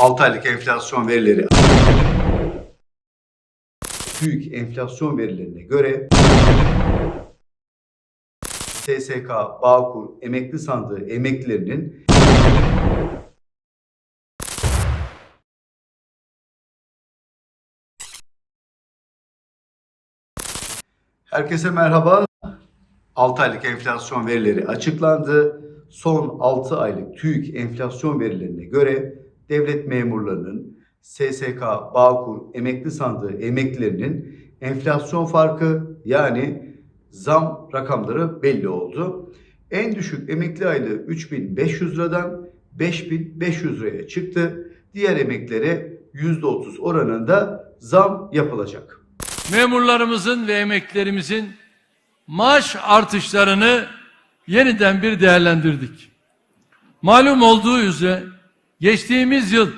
6 aylık enflasyon verileri büyük enflasyon verilerine göre SSK, Bağkur, emekli sandığı emeklilerinin Herkese merhaba. 6 aylık enflasyon verileri açıklandı. Son 6 aylık TÜİK enflasyon verilerine göre devlet memurlarının SSK, Bağkur, emekli sandığı emeklilerinin enflasyon farkı yani zam rakamları belli oldu. En düşük emekli aylığı 3500 liradan 5500 liraya çıktı. Diğer emeklilere %30 oranında zam yapılacak. memurlarımızın ve emeklilerimizin maaş artışlarını yeniden bir değerlendirdik. Malum olduğu üzere geçtiğimiz yıl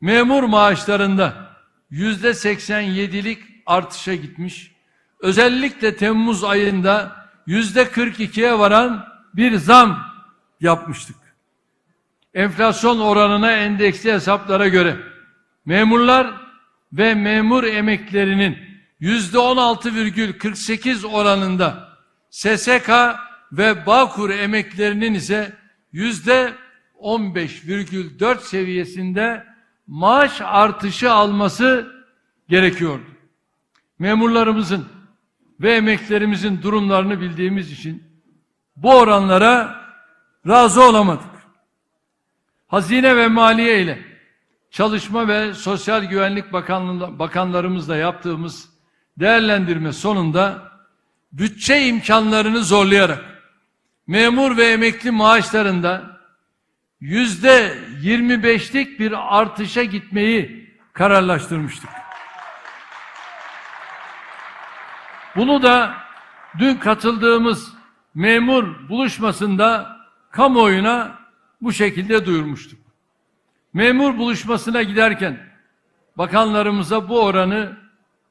memur maaşlarında yüzde 87'lik artışa gitmiş. Özellikle Temmuz ayında yüzde 42'ye varan bir zam yapmıştık. Enflasyon oranına endeksli hesaplara göre memurlar ve memur emeklerinin yüzde 16,48 oranında SSK ve Bağkur emeklerinin ise yüzde 15,4 seviyesinde maaş artışı alması gerekiyordu. Memurlarımızın ve emeklerimizin durumlarını bildiğimiz için bu oranlara razı olamadık. Hazine ve Maliye ile Çalışma ve Sosyal Güvenlik Bakanlığı, bakanlarımızla yaptığımız değerlendirme sonunda bütçe imkanlarını zorlayarak memur ve emekli maaşlarında yüzde 25'lik bir artışa gitmeyi kararlaştırmıştık. Bunu da dün katıldığımız memur buluşmasında kamuoyuna bu şekilde duyurmuştuk. Memur buluşmasına giderken bakanlarımıza bu oranı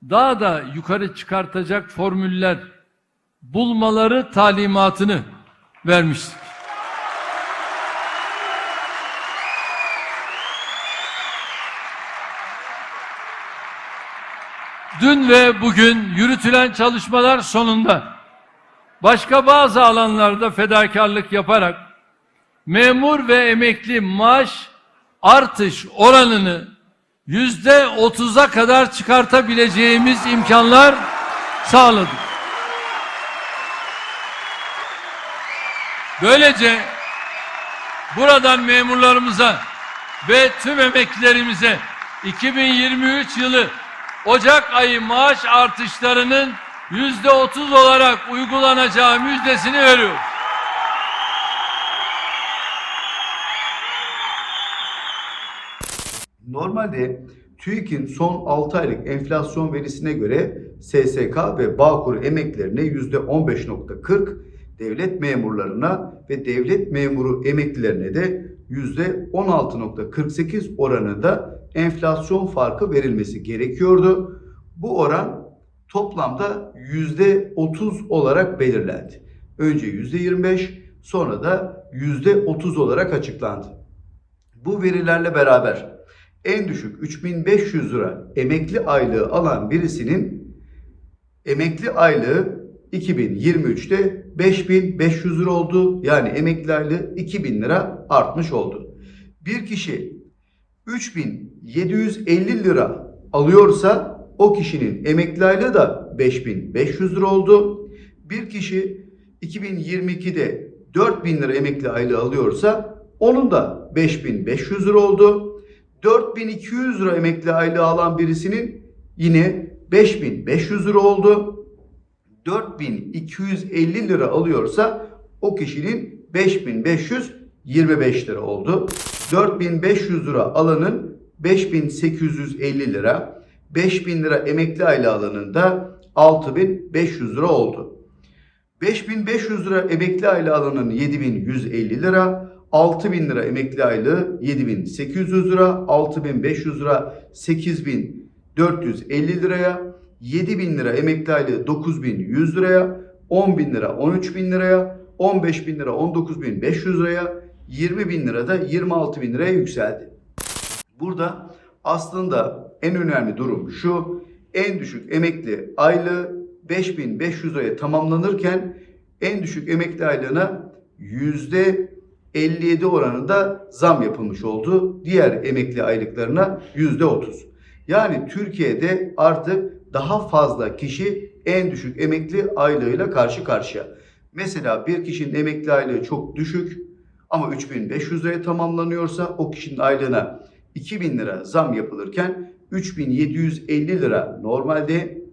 daha da yukarı çıkartacak formüller bulmaları talimatını vermiştik. Dün ve bugün yürütülen çalışmalar sonunda başka bazı alanlarda fedakarlık yaparak memur ve emekli maaş artış oranını yüzde otuza kadar çıkartabileceğimiz imkanlar sağladık. Böylece buradan memurlarımıza ve tüm emeklilerimize 2023 yılı Ocak ayı maaş artışlarının yüzde otuz olarak uygulanacağı müjdesini veriyoruz. Normalde TÜİK'in son 6 aylık enflasyon verisine göre SSK ve Bağkur emeklerine %15.40, devlet memurlarına ve devlet memuru emeklilerine de %16.48 oranında enflasyon farkı verilmesi gerekiyordu. Bu oran toplamda %30 olarak belirlendi. Önce %25 sonra da %30 olarak açıklandı. Bu verilerle beraber en düşük 3500 lira emekli aylığı alan birisinin emekli aylığı 2023'te 5500 lira oldu. Yani emekli aylığı 2000 lira artmış oldu. Bir kişi 3750 lira alıyorsa o kişinin emekli aylığı da 5500 lira oldu. Bir kişi 2022'de 4000 lira emekli aylığı alıyorsa onun da 5500 lira oldu. 4200 lira emekli aylığı alan birisinin yine 5500 lira oldu. 4250 lira alıyorsa o kişinin 5525 lira oldu. 4500 lira alanın 5850 lira, 5000 lira emekli aylığı alanın da 6500 lira oldu. 5500 lira emekli aylığı alanın 7150 lira, 6000 lira emekli aylığı 7800 lira, 6500 lira 8450 liraya, 7000 lira emekli aylığı 9100 liraya, 10000 lira 13000 liraya, 15000 lira 19500 liraya, 20 bin lira da 26 bin liraya yükseldi. Burada aslında en önemli durum şu. En düşük emekli aylığı 5500 liraya tamamlanırken en düşük emekli aylığına %57 oranında zam yapılmış oldu. Diğer emekli aylıklarına %30. Yani Türkiye'de artık daha fazla kişi en düşük emekli aylığıyla karşı karşıya. Mesela bir kişinin emekli aylığı çok düşük ama 3500 liraya tamamlanıyorsa o kişinin aylığına 2000 lira zam yapılırken 3750 lira normalde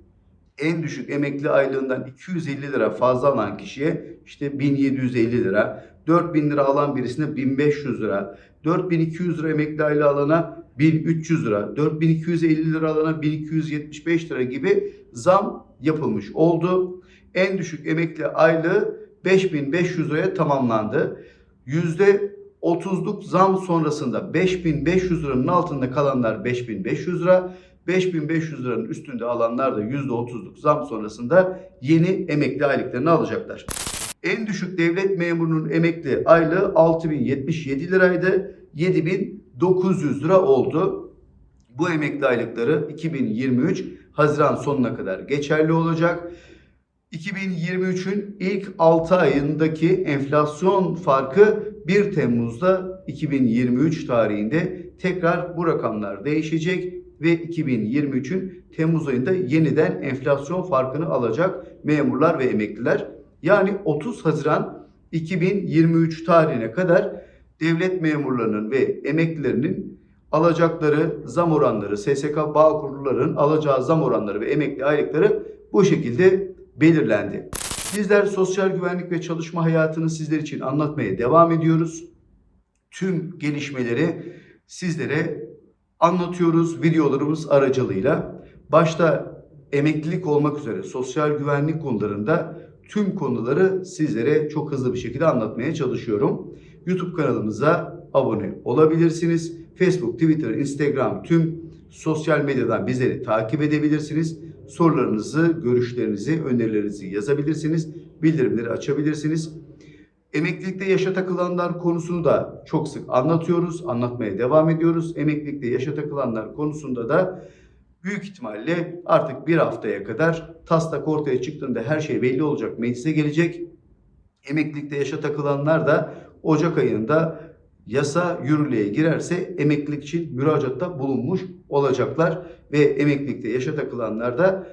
en düşük emekli aylığından 250 lira fazla alan kişiye işte 1750 lira, 4000 lira alan birisine 1500 lira, 4200 lira emekli aylığı alana 1300 lira, 4250 lira alana 1275 lira gibi zam yapılmış oldu. En düşük emekli aylığı 5500 liraya tamamlandı. %30'luk zam sonrasında 5500 liranın altında kalanlar 5500 lira, 5500 liranın üstünde alanlar da %30'luk zam sonrasında yeni emekli aylıklarını alacaklar. En düşük devlet memurunun emekli aylığı 6077 liraydı. 7900 lira oldu. Bu emekli aylıkları 2023 Haziran sonuna kadar geçerli olacak. 2023'ün ilk 6 ayındaki enflasyon farkı 1 Temmuz'da 2023 tarihinde tekrar bu rakamlar değişecek ve 2023'ün Temmuz ayında yeniden enflasyon farkını alacak memurlar ve emekliler. Yani 30 Haziran 2023 tarihine kadar devlet memurlarının ve emeklilerinin alacakları zam oranları, SSK bağ kurullarının alacağı zam oranları ve emekli aylıkları bu şekilde belirlendi. Bizler sosyal güvenlik ve çalışma hayatını sizler için anlatmaya devam ediyoruz. Tüm gelişmeleri sizlere anlatıyoruz videolarımız aracılığıyla. Başta emeklilik olmak üzere sosyal güvenlik konularında tüm konuları sizlere çok hızlı bir şekilde anlatmaya çalışıyorum. YouTube kanalımıza abone olabilirsiniz. Facebook, Twitter, Instagram tüm sosyal medyadan bizleri takip edebilirsiniz. Sorularınızı, görüşlerinizi, önerilerinizi yazabilirsiniz. Bildirimleri açabilirsiniz. Emeklilikte yaşa takılanlar konusunu da çok sık anlatıyoruz, anlatmaya devam ediyoruz. Emeklilikte yaşa takılanlar konusunda da büyük ihtimalle artık bir haftaya kadar taslak ortaya çıktığında her şey belli olacak, meclise gelecek. Emeklilikte yaşa takılanlar da Ocak ayında yasa yürürlüğe girerse emeklilik için müracaatta bulunmuş olacaklar ve emeklilikte yaşa takılanlar da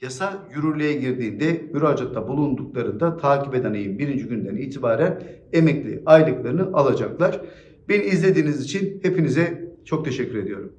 yasa yürürlüğe girdiğinde müracaatta bulunduklarında takip eden ayın birinci günden itibaren emekli aylıklarını alacaklar. Beni izlediğiniz için hepinize çok teşekkür ediyorum.